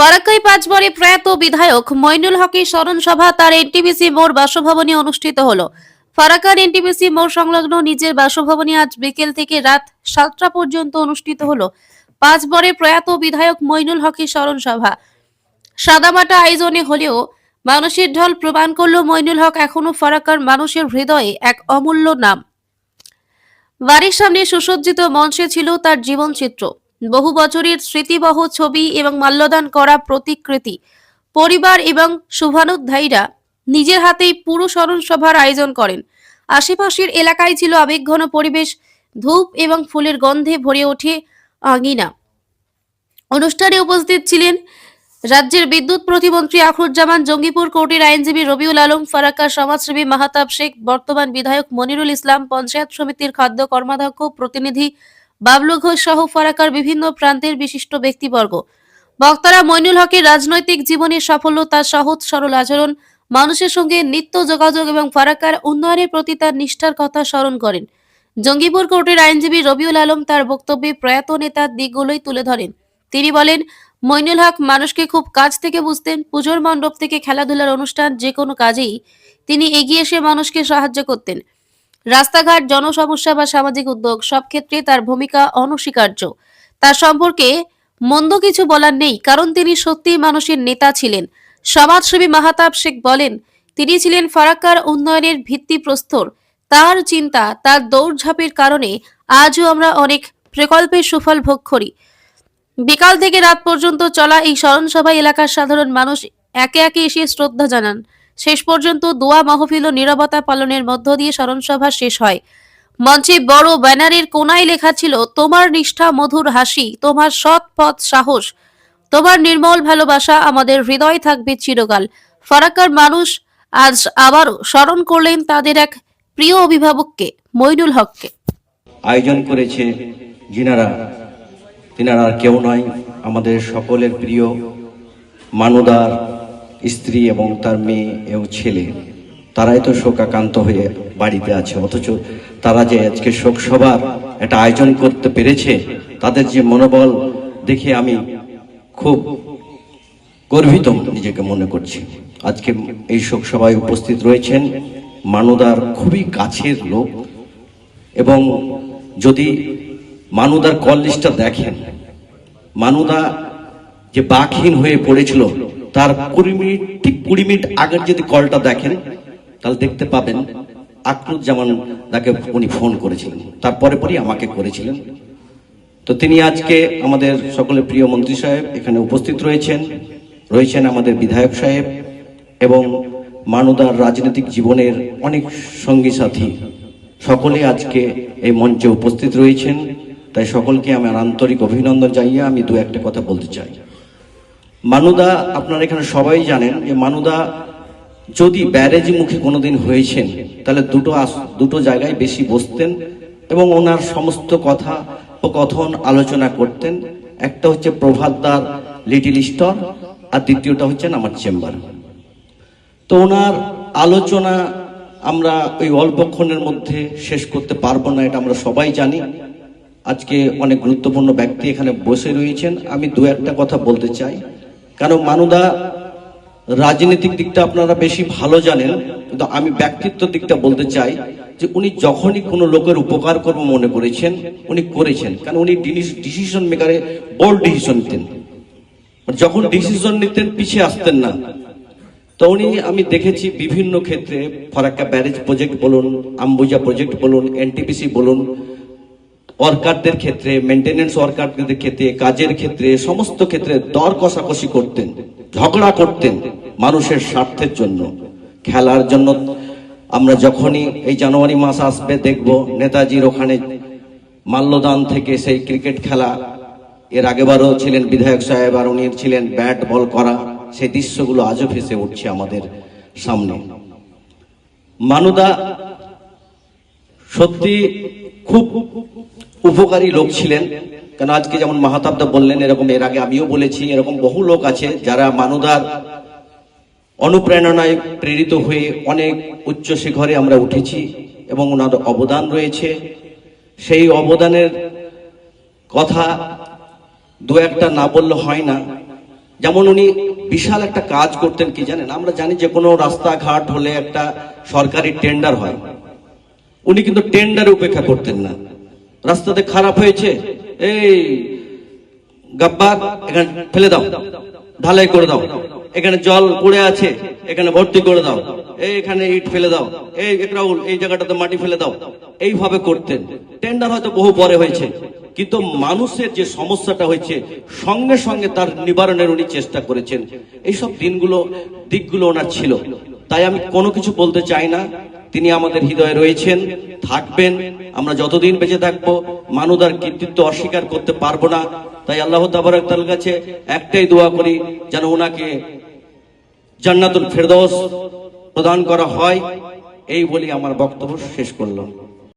ফারাক্কাই পাঁচবারে প্রয়াত বিধায়ক মইনুল হকের স্মরণ সভা তার এনটিপিসি মোড় বাসভবনে অনুষ্ঠিত হলো। ফারাক্কার এনটিপিসি মোড় সংলগ্ন নিজের বাসভবনে আজ বিকেল থেকে রাত সাতটা পর্যন্ত অনুষ্ঠিত হলো। পাঁচবারে প্রয়াত বিধায়ক মইনুল হকের স্মরণ সভা সাদামাটা আয়োজনে হলেও মানুষের ঢল প্রমাণ করল মইনুল হক এখনও ফারাক্কার মানুষের হৃদয়ে এক অমূল্য নাম। বাড়ির সামনে সুসজ্জিত মঞ্চে ছিল তার জীবনচিত্র। বহু বছরের স্মৃতিবহ ছবি এবং মাল্যদান করা প্রতিকৃতি। পরিবার এবং শুভানুধ্যায়ীরা নিজের হাতেই পুরো স্মরণ সভার আয়োজন করেন। আশেপাশের এলাকায় ছিল আবেগঘন পরিবেশ, ধূপ এবং ফুলের গন্ধে ভরে ওঠে আঙিনা। অনুষ্ঠানে উপস্থিত ছিলেন রাজ্যের বিদ্যুৎ প্রতিমন্ত্রী আখরুজ্জামান, জঙ্গিপুর কোর্টের আইনজীবী রবিউল আলম, ফারাক্কা সমাজসেবী মাহাতাব শেখ, বর্তমান বিধায়ক মনিরুল ইসলাম, পঞ্চায়েত সমিতির খাদ্য কর্মাধ্যক্ষ, প্রতিনিধি বাবলু ঘোষ সহ ফারাক্কার বিভিন্ন প্রান্তের বিশিষ্ট ব্যক্তিবর্গ। বক্তারা মইনুল হকের রাজনৈতিক জীবনের সাফল্য তার সহজ, সরল আচরণ, মানুষের সঙ্গে নিত্য যোগাযোগ এবং ফারাক্কার উন্নয়নের প্রতি তার নিষ্ঠার কথা স্মরণ করেন। জঙ্গিপুর কোর্টের আইনজীবী রবিউল আলম তার বক্তব্যে প্রয়াত নেতার দিকগুলোই তুলে ধরেন। তিনি বলেন, মইনুল হক মানুষকে খুব কাছ থেকে বুঝতেন, পুজোর মণ্ডপ থেকে খেলাধুলার অনুষ্ঠান যে কোনো কাজেই তিনি এগিয়ে এসে মানুষকে সাহায্য করতেন। রাস্তাঘাট, জনসমস্যা বা সামাজিক উদ্যোগ সব ক্ষেত্রে তার ভূমিকা অনস্বীকার্য। তার সম্পর্কে মন্দ কিছু বলার নেই, কারণ তিনি সত্যিই মানুষের নেতা ছিলেন। সমাজসেবী মাহাতাব শেখ বলেন, তিনি ছিলেন ফারাক্কার উন্নয়নের ভিত্তিপ্রস্তর তার চিন্তা, তার দৌড়ঝাঁপের কারণে আজও আমরা অনেক প্রকল্পের সুফল ভোগ করি। বিকাল থেকে রাত পর্যন্ত চলা এই স্মরণ সভায় এলাকার সাধারণ মানুষ একে একে এসে শ্রদ্ধা জানান। শেষ পর্যন্ত দোয়া মাহফিল ও নিরবতা পালনের মধ্য দিয়ে স্মরণ সভা শেষ হয়। মঞ্চে বড় ব্যানারের কোনায় লেখা ছিল, তোমার নিষ্ঠা, মধুর হাসি, তোমার সৎ পথ, সাহস, তোমার নির্মল ভালোবাসা, আমাদের হৃদয় থাকবে চিরকাল। ফারাক্কার মানুষ আজ আবারও স্মরণ করলেন তাদের এক প্রিয় অভিভাবককে, মইনুল হককে। আয়োজন করেছে যিনারা, তিনারা কেউ নয়, আমাদের সকলের প্রিয় মানদার স্ত্রী এবং তার মেয়ে এবং ছেলে। তারাই তো শোকাকান্ত হয়ে বাড়িতে আছে, অথচ তারা যে আজকে শোক সভার একটা আয়োজন করতে পেরেছে, তাদের যে মনোবল দেখে আমি খুব গর্বিত নিজেকে মনে করছি। আজকে এই শোক সভায় উপস্থিত রয়েছেন মানদার খুবই কাছের লোক এবং যদি মানুদার কল দেখেন, মানুদা যে বাকহীন হয়ে পড়েছিল তার কুড়ি মিনিট, ঠিক কুড়ি মিনিট আগের যদি কলটা দেখেন, তাহলে দেখতে পাবেন আকরুজ্জামান তাকে উনি ফোন করেছিলেন। তারপরে পরই আমাকে করেছিলেন। তো তিনি আজকে আমাদের সকলের প্রিয় মন্ত্রী সাহেব এখানে উপস্থিত রয়েছেন রয়েছেন আমাদের বিধায়ক সাহেব এবং মানদার রাজনৈতিক জীবনের অনেক সঙ্গী সাথী। সকলে আজকে এই মঞ্চে উপস্থিত রয়েছেন। তাই সকলকে আমার আন্তরিক অভিনন্দন জানিয়ে আমি দু একটা কথা বলতে চাই। মানুদা আপনারা এখানে সবাই জানেন যে মানুদা যদি ব্যারেজ মুখে কোনোদিন হয়েছেন, তাহলে দুটো দুটো জায়গায় বেশি বসতেন এবং ওনার সমস্ত কথা কথন আলোচনা করতেন। একটা হচ্ছে প্রভাতদার লিটিল স্টল আর দ্বিতীয়টা হচ্ছে আমার চেম্বার। তো ওনার আলোচনা আমরা ওই অল্পক্ষণের মধ্যে শেষ করতে পারব না, এটা আমরা সবাই জানি। আজকে অনেক গুরুত্বপূর্ণ ব্যক্তি এখানে বসে রয়েছেন। আমি দু একটা কথা বলতে চাই। কারণ মানুদা রাজনৈতিক দিকটা আপনারা বেশি ভালো জানেন, কিন্তু আমি ব্যক্তিত্ব দিকটা বলতে চাই যে উনি যখনই কোনো লোকের উপকার করব মনে করেছেন, উনি করেছেন। কারণ উনি ডিসিশন মেকারে বোল্ড ডিসিশন নিতেন। যখন ডিসিশন নিতেন, পিছিয়ে আসতেন না। তো উনি, আমি দেখেছি বিভিন্ন ক্ষেত্রে ফরাক্কা ব্যারেজ প্রজেক্ট বলুন আম্বুজা প্রজেক্ট বলুন এনটিপিসি বলুন ওয়ার্কারদের ক্ষেত্রে মেনটেনেন্স ওয়ার্কারদের ক্ষেত্রে, কাজের ক্ষেত্রে, সমস্ত ক্ষেত্রে দর কষাকষি করতেন, ঝগড়া করতেন মানুষের স্বার্থের জন্য। খেলার জন্য আমরা যখনই এই জানুয়ারি মাস আসবে দেখব, নেতাজির ওখানে মাল্যদান থেকে সেই ক্রিকেট খেলা, এর আগেবারও ছিলেন বিধায়ক সাহেব আর উনি ছিলেন ব্যাট বল করা, সেই দৃশ্যগুলো আজও ভেসে উঠছে আমাদের সামনে। মানুদা, সত্যি খুব উপকারী লোক ছিলেন। কেন আজকে যেমন মাহাতাবদা বললেন, এরকম এর আগে আমিও বলেছি, এরকম বহু লোক আছে যারা মানুদার অনুপ্রেরণায় প্রেরিত হয়ে অনেক উচ্চ শিখরে আমরা উঠেছি এবং ওনার অবদান রয়েছে। সেই অবদানের কথা দু একটা না বললে হয় না। যেমন উনি বিশাল একটা কাজ করতেন, কি জানেন? আমরা জানি যে কোনো রাস্তাঘাট হলে একটা সরকারি টেন্ডার হয়। উনি কিন্তু টেন্ডারে উপেক্ষা করতেন না। রাস্তাতে খারাপ হয়েছে, এই গাব্বার, এখানে ফেলে দাও, ঢালাই করে দাও, এখানে জল পড়ে আছে, এখানে ভর্তি করে দাও, এই এখানে ইট ফেলে দাও, এই একরাউল এই জায়গাটাতে মাটি ফেলে দাও, এইভাবে করতেন। টেন্ডার হয়তো বহু পরে হয়েছে, কিন্তু মানুষের যে সমস্যাটা হয়েছে, সঙ্গে সঙ্গে তার নিবারণের উনি চেষ্টা করেছেন। এইসব দিনগুলো, দিকগুলো ওনার ছিল। তাই আমি কোনো কিছু বলতে চাই না তিনি আমাদের হৃদয়ে রয়েছেন, থাকবেন। আমরা যতদিন বেঁচে থাকব মানুদার কৃতিত্ব অস্বীকার করতে পারব না। তাই আল্লাহ তাবার তার কাছে একটাই দোয়া করি, যেন ওনাকে জান্নাতুল ফেরদৌস প্রদান করা হয়। এই বলি আমার বক্তব্য শেষ করলাম।